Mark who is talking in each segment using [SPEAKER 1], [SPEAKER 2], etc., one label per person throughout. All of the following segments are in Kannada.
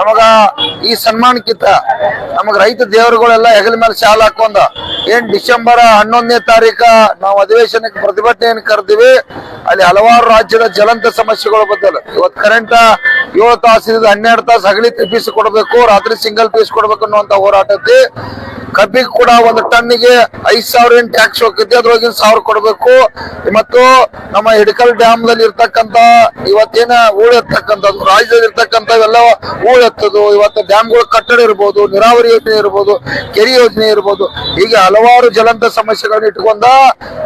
[SPEAKER 1] ನಮಗ ಈ ಸನ್ಮಾನಕ್ಕಿಂತ ನಮಗ ರೈತ ದೇವರುಗಳೆಲ್ಲ ಹೆಗಲ ಮೇಲೆ ಶಾಲ ಹಾಕೊಂಡ, ಏನ್ ಡಿಸೆಂಬರ್ ಹನ್ನೊಂದನೇ ತಾರೀಕ ನಾವು ಅಧಿವೇಶನಕ್ಕೆ ಪ್ರತಿಭಟನೆಯನ್ನು ಕರೆದಿವಿ, ಅಲ್ಲಿ ಹಲವಾರು ರಾಜ್ಯದ ಜ್ವಲಂತ ಸಮಸ್ಯೆಗಳು ಬದಲು ಇವತ್ತು ಕರೆಂಟ್ ಏಳು ತಾಸಿದ ಹನ್ನೆರಡು ತಾಸು ಹಗಲಿ ಪೀಸ್ ಕೊಡಬೇಕು, ರಾತ್ರಿ ಸಿಂಗಲ್ ಪೀಸ್ ಕೊಡಬೇಕು ಅನ್ನುವಂತ ಹೋರಾಟ ಕಬ್ಬಿಗೆ ಕೂಡ ಒಂದು ಟನ್ನಿಗೆ ಐದ್ ಸಾವಿರ ಏನ್ ಟ್ಯಾಕ್ಸ್ ಹೋಗ್ತೈತಿ ಅದ್ರೊಳಗಿನ ಸಾವಿರ ಕೊಡಬೇಕು. ಮತ್ತು ನಮ್ಮ ಹಿಡಕಲ್ ಡ್ಯಾಮ್ ದಲ್ಲಿ ಇರ್ತಕ್ಕಂತ ಇವತ್ತೇನ ಹೂಳು ಎತ್ತಕ್ಕಂಥದ್ದು ರಾಜ್ಯದಲ್ಲಿ ಇರ್ತಕ್ಕಂಥ ಇವೆಲ್ಲ ಹೂಳು ಎತ್ತದು. ಇವತ್ತು ಡ್ಯಾಮ್ಗಳು ಕಟ್ಟಡ ಇರ್ಬೋದು, ನೀರಾವರಿ ಯೋಜನೆ ಇರ್ಬೋದು, ಕೆರೆ ಯೋಜನೆ ಇರ್ಬೋದು. ಹೀಗೆ ಹಲವಾರು ಜಲಂತ ಸಮಸ್ಯೆಗಳನ್ನ ಇಟ್ಕೊಂಡ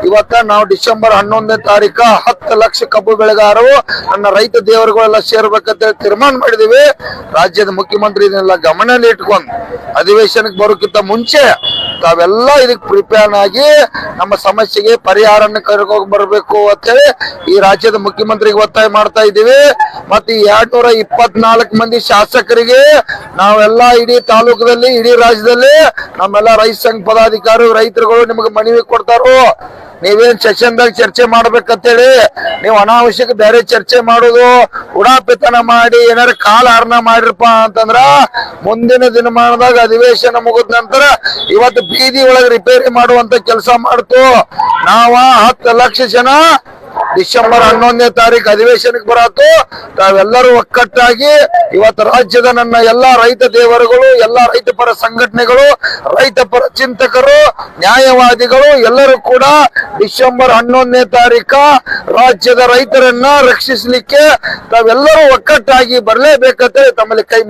[SPEAKER 1] ಇವತ್ತ ನಾವು ಡಿಸೆಂಬರ್ ಹನ್ನೊಂದನೇ ತಾರೀಕ ಹತ್ತು ಲಕ್ಷ ಕಬ್ಬು ಬೆಳೆಗಾರರು ನನ್ನ ರೈತ ದೇವರುಗಳೆಲ್ಲ ಸೇರ್ಬೇಕಂತ ಹೇಳಿ ತೀರ್ಮಾನ ಮಾಡಿದೀವಿ. ರಾಜ್ಯದ ಮುಖ್ಯಮಂತ್ರಿ ಇದನ್ನೆಲ್ಲ ಗಮನದಲ್ಲಿ ಇಟ್ಕೊಂಡು ಅಧಿವೇಶನಕ್ಕೆ ಬರೋಕ್ಕಿಂತ ಮುಂಚೆ ತಾವೆಲ್ಲ ಇದಕ್ಕೆ ಪ್ರಿಪೇರ್ ಆಗಿ ನಮ್ಮ ಸಮಸ್ಯೆಗೆ ಪರಿಹಾರನ ಕರ್ಕೊಂಡು ಬರಬೇಕು ಅಂತೇಳಿ ಈ ರಾಜ್ಯದ ಮುಖ್ಯಮಂತ್ರಿಗೆ ಒತ್ತಾಯ ಮಾಡ್ತಾ ಇದ್ದೀವಿ. ಮತ್ತೆ ಎರಡ್ ನೂರ ಇಪ್ಪತ್ನಾಲ್ಕು ಮಂದಿ ಶಾಸಕರಿಗೆ ನಾವೆಲ್ಲ ಇಡೀ ತಾಲೂಕದಲ್ಲಿ, ಇಡೀ ರಾಜ್ಯದಲ್ಲಿ ನಮ್ಮೆಲ್ಲ ರೈತ ಸಂಘ ಪದಾಧಿಕಾರಿ ರೈತರುಗಳು ನಿಮಗೆ ಮನವಿ ಕೊಡ್ತಾರೋ ನೀವೇನ್ ಸೆಷನ್ದಾಗ ಚರ್ಚೆ ಮಾಡ್ಬೇಕಂತೇಳಿ, ನೀವು ಅನಾವಶ್ಯಕ ಬೇರೆ ಚರ್ಚೆ ಮಾಡೋದು, ಉಡಾಪಿತನ ಮಾಡಿ, ಏನಾರ ಕಾಲ ಹರಣ ಮಾಡಿರಪ್ಪ ಅಂತಂದ್ರ, ಮುಂದಿನ ದಿನಮಾನದಾಗ ಅಧಿವೇಶನ ಮುಗಿದ ನಂತರ ಇವತ್ತು ಬೀದಿ ಒಳಗೆ ರಿಪೇರಿ ಮಾಡುವಂತ ಕೆಲಸ ಮಾಡ್ತು. ನಾವ ಹತ್ತು ಲಕ್ಷ ಜನ ಡಿಸೆಂಬರ್ ಹನ್ನೊಂದನೇ ತಾರೀಕು ಅಧಿವೇಶನಕ್ಕೆ ಬರತ್ತು ತಾವೆಲ್ಲರೂ ಒಕ್ಕಟ್ಟಾಗಿ ಇವತ್ತು ರಾಜ್ಯದ ನನ್ನ ಎಲ್ಲಾ ರೈತ ದೇವರುಗಳು, ಎಲ್ಲಾ ರೈತ ಪರ ಸಂಘಟನೆಗಳು, ರೈತ ಪರ ಚಿಂತಕರು, ನ್ಯಾಯವಾದಿಗಳು ಎಲ್ಲರೂ ಕೂಡ ಡಿಸೆಂಬರ್ ಹನ್ನೊಂದನೇ ತಾರೀಕ ರಾಜ್ಯದ ರೈತರನ್ನ ರಕ್ಷಿಸಲಿಕ್ಕೆ ತಾವೆಲ್ಲರೂ ಒಕ್ಕಟ್ಟಾಗಿ ಬರಲೇಬೇಕಂತ ತಮ್ಮಲ್ಲಿ ಕೈ